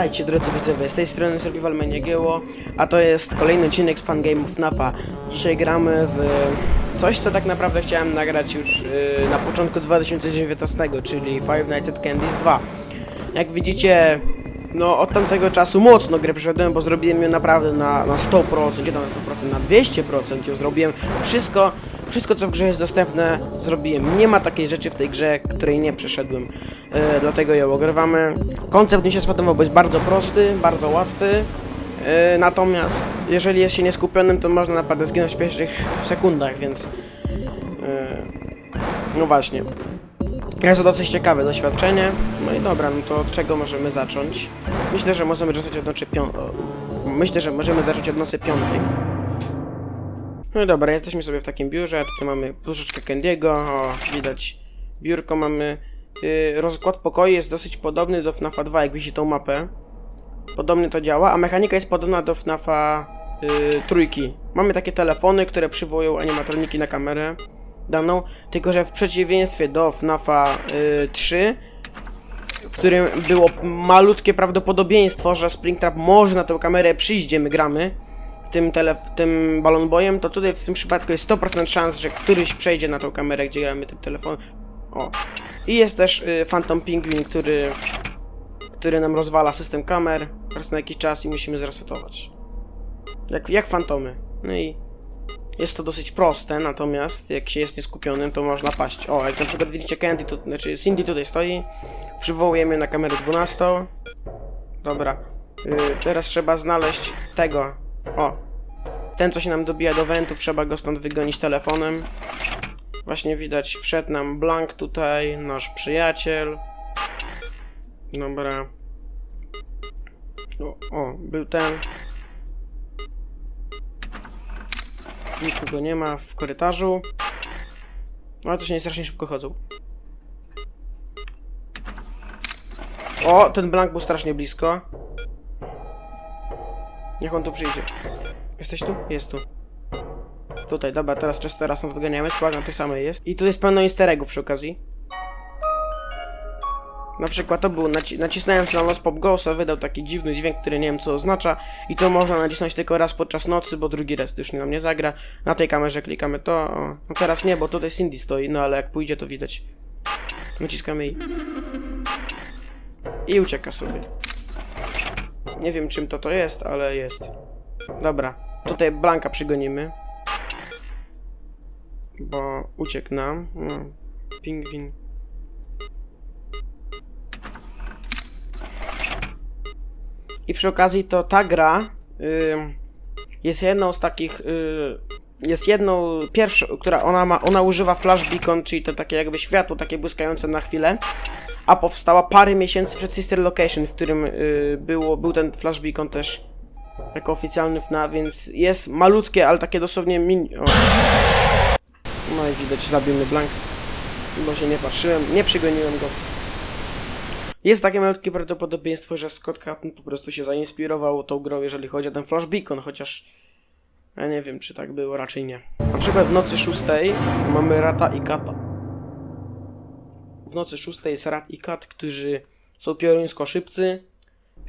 Witajcie drodzy widzowie, z tej strony Survival Maniagieło, a to jest kolejny odcinek z fangame'ów FNAFa. Dzisiaj gramy w coś, co tak naprawdę chciałem nagrać już yy, na początku 2019, czyli Five Nights at Candy's 2. Jak widzicie, no od tamtego czasu mocno grę przeszedłem, bo zrobiłem ją naprawdę na, na 100%, nie na 100%, na 200% ją zrobiłem. Wszystko, wszystko co w grze jest dostępne zrobiłem. Nie ma takiej rzeczy w tej grze, której nie przeszedłem. E, dlatego ją ogrywamy. Koncept mi się spodobał, bo jest bardzo prosty, bardzo łatwy. E, natomiast jeżeli jest się nieskupionym, to można naprawdę zginąć w pierwszych sekundach, więc... E, no właśnie. Jest to dosyć ciekawe doświadczenie. No i dobra, no to od czego możemy zacząć? Myślę, że możemy zacząć od nocy pią... o, Myślę, że możemy zacząć od nocy piątej. No dobra, jesteśmy sobie w takim biurze. Tutaj mamy troszeczkę Candiego. O, widać biurko mamy. Yy, rozkład pokoju jest dosyć podobny do FNAFa 2, jak widzi tą mapę. Podobnie to działa, a mechanika jest podobna do FNAFa yy, trójki. Mamy takie telefony, które przywołują animatroniki na kamerę daną, tylko że w przeciwieństwie do FNAFa y, 3, w którym było malutkie prawdopodobieństwo, że Springtrap może na tę kamerę przyjść, gdzie my gramy, tym, tele, w tym Balloon Boyem, to tutaj w tym przypadku jest 100% szans, że któryś przejdzie na tą kamerę, gdzie gramy tym telefonem. O. I jest też y, Phantom Penguin, który, który nam rozwala system kamer raz na jakiś czas i musimy zresetować. Jak, jak fantomy. No i jest to dosyć proste, natomiast jak się jest nieskupionym, to można paść. O, jak na przykład widzicie Candy, to, znaczy Cindy tutaj stoi, przywołujemy na kamerę 12. Dobra, yy, teraz trzeba znaleźć tego. O, ten co się nam dobija do wentów, trzeba go stąd wygonić telefonem. Właśnie widać, wszedł nam Blank tutaj, nasz przyjaciel. Dobra. O, o był ten. Nikogo nie ma w korytarzu. Ale to się nie strasznie szybko chodzą. O, ten blank był strasznie blisko. Niech on tu przyjdzie. Jesteś tu? Jest tu. Tutaj, dobra, teraz Chestera stąd wyganiamy, składam tej samej jest. I tu jest pełno easter przy okazji. Na przykład to był, naci nacisnąłem na nos Pop Ghosta, wydał taki dziwny dźwięk, który nie wiem co oznacza i to można nacisnąć tylko raz podczas nocy, bo drugi raz już nam nie zagra. Na tej kamerze klikamy to, o. no teraz nie, bo tutaj Cindy stoi, no ale jak pójdzie to widać. Naciskamy i... I ucieka sobie. Nie wiem czym to to jest, ale jest. Dobra, tutaj Blanka przygonimy. Bo uciekł nam. No, pingwin. I przy okazji to ta gra ym, jest jedną z takich. y, jest jedną pierwszą, która ona ma. Ona używa flash beacon, czyli to takie jakby światło, takie błyskające na chwilę. A powstała parę miesięcy przed Sister Location, w którym y, było, był ten flash beacon też jako oficjalny FNAF, więc jest malutkie, ale takie dosłownie mini. O. No i widać, zabił mnie Blank. Bo się nie patrzyłem, nie przygoniłem go. Jest takie malutkie prawdopodobieństwo, że Scott Capton po prostu się zainspirował tą grą, jeżeli chodzi o ten Flash Beacon, chociaż ja nie wiem, czy tak było, raczej nie. Na przykład w nocy szóstej mamy Rata i Kata. W nocy szóstej jest Rat i Kat, którzy są pioruńsko szybcy.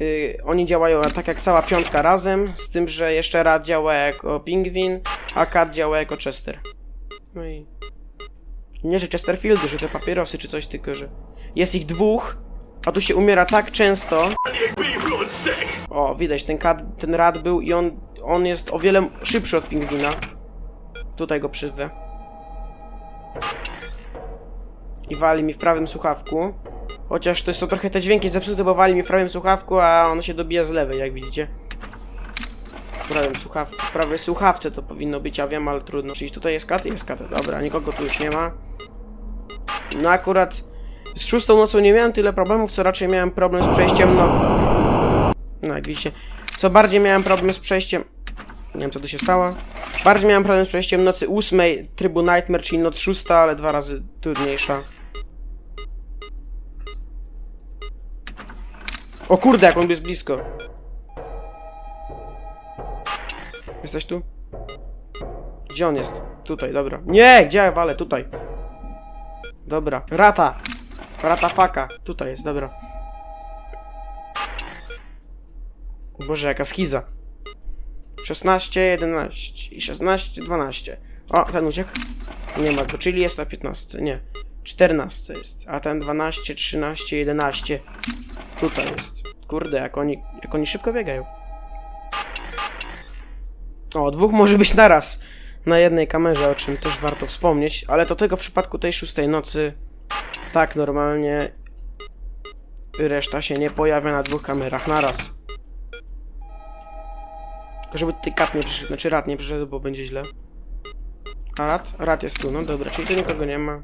Yy, oni działają tak jak cała piątka razem, z tym, że jeszcze Rat działa jako pingwin, a Kat działa jako Chester. No i... Nie, że Chesterfieldy, że te papierosy czy coś, tylko że... Jest ich dwóch, a tu się umiera tak często. O, widać, ten, kat, ten rad był i on, on jest o wiele szybszy od pingwina. Tutaj go przyzwę. I wali mi w prawym słuchawku. Chociaż to są trochę te dźwięki zepsute, bo wali mi w prawym słuchawku, a on się dobija z lewej, jak widzicie. W prawym słuchawku, w prawej słuchawce to powinno być, ja wiem, ale trudno. Czyli tutaj jest kat? Jest kat, dobra, nikogo tu już nie ma. No akurat z szóstą nocą nie miałem tyle problemów, co raczej miałem problem z przejściem, no... No, jak widzicie. Co bardziej miałem problem z przejściem... Nie wiem, co tu się stało. Bardziej miałem problem z przejściem nocy ósmej trybu Nightmare, czyli noc szósta, ale dwa razy trudniejsza. O kurde, jak on jest blisko. Jesteś tu? Gdzie on jest? Tutaj, dobra. Nie, gdzie ja walę? Tutaj. Dobra. Rata! Rata faka. Tutaj jest, dobra. Boże, jaka schiza. 16, 11 i 16, 12. O, ten uciekł. Nie ma go, czyli jest na 15. Nie. 14 jest. A ten 12, 13, 11. Tutaj jest. Kurde, jak oni, jak oni szybko biegają. O, dwóch może być naraz na jednej kamerze, o czym też warto wspomnieć, ale to tylko w przypadku tej szóstej nocy. Tak, normalnie reszta się nie pojawia na dwóch kamerach naraz. Tylko żeby ty kat nie przyszedł, znaczy rad nie przyszedł, bo będzie źle. A rad? Rad jest tu, no dobra, czyli tu nikogo nie ma.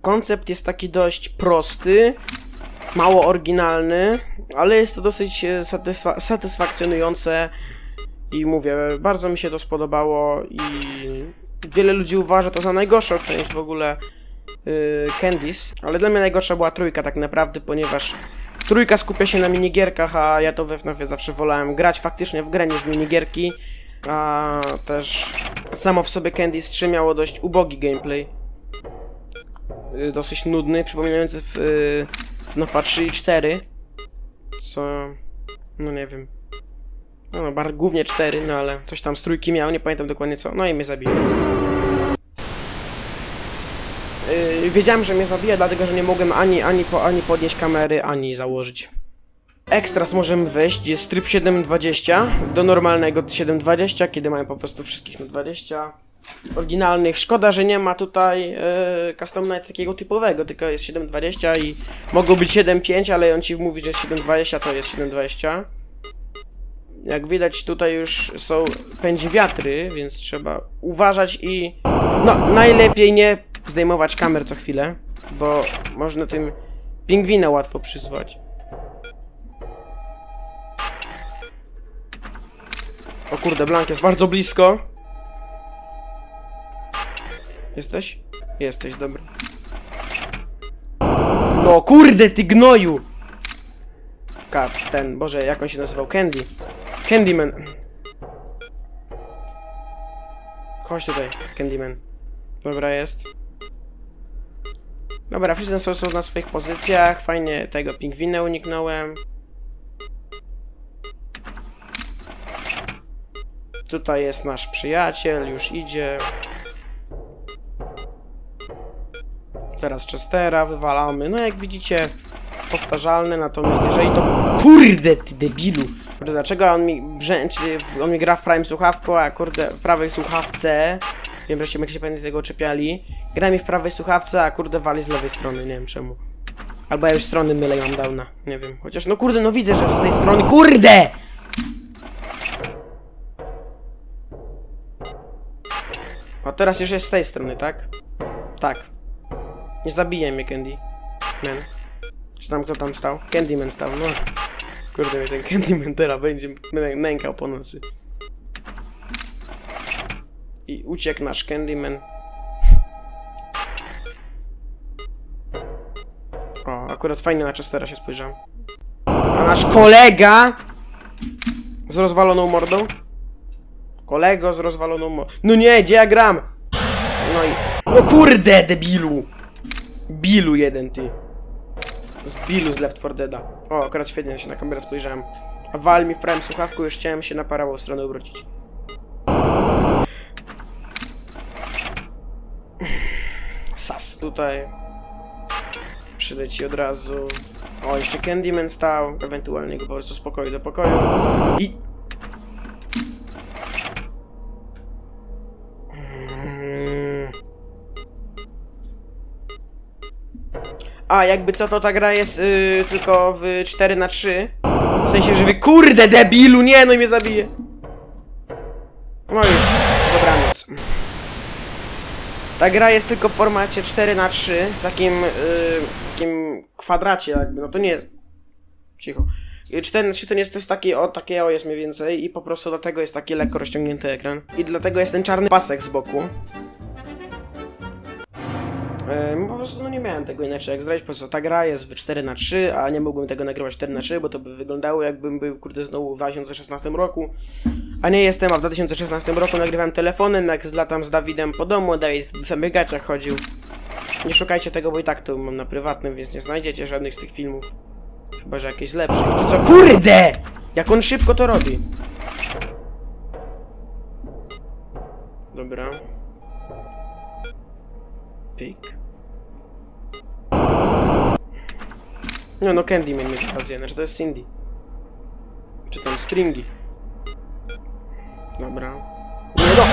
Koncept jest taki dość prosty, mało oryginalny, ale jest to dosyć e, satysfa satysfakcjonujące i mówię, bardzo mi się to spodobało i wiele ludzi uważa to za najgorszą część w ogóle yy, Candies, ale dla mnie najgorsza była trójka tak naprawdę, ponieważ trójka skupia się na minigierkach, a ja to we FNAFie zawsze wolałem grać faktycznie w grę niż w minigierki, a też samo w sobie Candies 3 miało dość ubogi gameplay, yy, dosyć nudny, przypominający w, yy, FNAFa 3 i 4, co, no nie wiem, no, no bar, głównie 4, no ale coś tam z trójki miał, nie pamiętam dokładnie co, no i mnie zabił. Yy, wiedziałem, że mnie zabije, dlatego że nie mogłem ani, ani, po, ani podnieść kamery, ani założyć. Ekstras możemy wejść, jest tryb 720 do normalnego 720, kiedy mają po prostu wszystkich na 20 oryginalnych. Szkoda, że nie ma tutaj yy, custom night takiego typowego, tylko jest 720 i mogą być 7.5, ale on ci mówi, że jest 7.20, to jest 7.20. Jak widać tutaj już są pędzi wiatry, więc trzeba uważać i no najlepiej nie zdejmować kamer co chwilę, bo można tym pingwina łatwo przyzwać. O kurde, Blank jest bardzo blisko. Jesteś? Jesteś, dobra. No kurde, ty gnoju! Ten, boże, jak on się nazywał? Candy. Candyman. Chodź tutaj, Candyman. Dobra, jest. Dobra, wszyscy są, są na swoich pozycjach. Fajnie tego pingwina uniknąłem. Tutaj jest nasz przyjaciel, już idzie. Teraz Chestera wywalamy. No jak widzicie, powtarzalne, natomiast jeżeli to... Kurde, ty debilu! Kurde, dlaczego on mi brzęczy, on mi gra w prawym słuchawku, a kurde, w prawej słuchawce... Wiem, że się będziecie pewnie tego czepiali. Gra mi w prawej słuchawce, a kurde wali z lewej strony, nie wiem czemu. Albo ja już strony mylę i mam downa, nie wiem. Chociaż, no kurde, no widzę, że z tej strony... KURDE! A teraz już jest z tej strony, tak? Tak. Nie zabije mnie Candy. Man. Czy tam kto tam stał? Candyman stał, no. Kurde, ten Candyman teraz będzie nę- nękał po nocy. I uciekł nasz Candyman. O, akurat fajnie na Chestera się spojrzałem. A nasz kolega z rozwaloną mordą? Kolego z rozwaloną mordą. No nie, gdzie ja gram? No i... No kurde, debilu! Bilu jeden, ty. Z Bilu z Left 4 Deada. O, akurat świetnie się na kamerę spojrzałem. A wal mi w prawym słuchawku, już chciałem się na prawą stronę obrócić. Sas. Tutaj przyleci od razu. O, jeszcze Candyman stał. Ewentualnie go po prostu z pokoju do pokoju. I... A, jakby co, to ta gra jest yy, tylko w 4 na 3 W sensie, że wy... Kurde, debilu, nie, no i mnie zabije. No już, dobranoc. Ta gra jest tylko w formacie 4 na 3 w takim, yy, takim kwadracie jakby, no to nie... Cicho. Y, 4 na 3 to nie jest, to jest takie, o, takie o jest mniej więcej i po prostu dlatego jest taki lekko rozciągnięty ekran. I dlatego jest ten czarny pasek z boku. Ym, po prostu no nie miałem tego inaczej jak zrobić, po prostu ta gra jest w 4 na 3 a nie mógłbym tego nagrywać 4 na 3 bo to by wyglądało jakbym był kurde znowu w 2016 roku. A nie jestem, a w 2016 roku nagrywałem telefonem, jak latam z Dawidem po domu, Dawid w samych gaciach chodził. Nie szukajcie tego, bo i tak to mam na prywatnym, więc nie znajdziecie żadnych z tych filmów. Chyba, że jakieś lepsze. Czy co? KURDE! Jak on szybko to robi. Dobra. Pik. No, no Candyman mnie zakazuje, znaczy to jest Cindy. Czy tam Stringy. Dobra. No!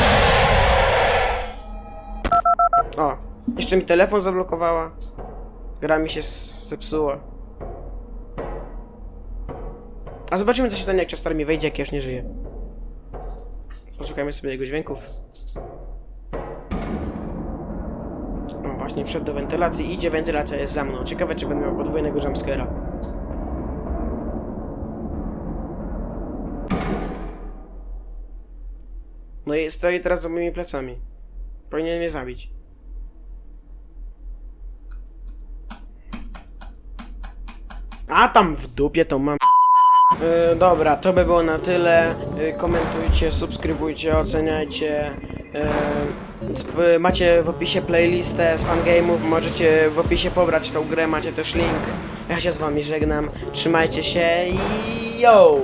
O, jeszcze mi telefon zablokowała. Gra mi się zepsuła. A zobaczymy co się stanie jak Chester mi wejdzie, jak ja już nie żyję. Posłuchajmy sobie jego dźwięków. Właśnie wszedł do wentylacji, idzie, wentylacja jest za mną. Ciekawe, czy będę miał podwójnego jumpscare'a. No i stoi teraz za moimi plecami. Powinien mnie zabić. A tam w dupie to mam. Yy, dobra, to by było na tyle. Yy, komentujcie, subskrybujcie, oceniajcie. Yy, sp- macie w opisie playlistę z fangame'ów, możecie w opisie pobrać tą grę, macie też link. Ja się z wami żegnam. Trzymajcie się i yo!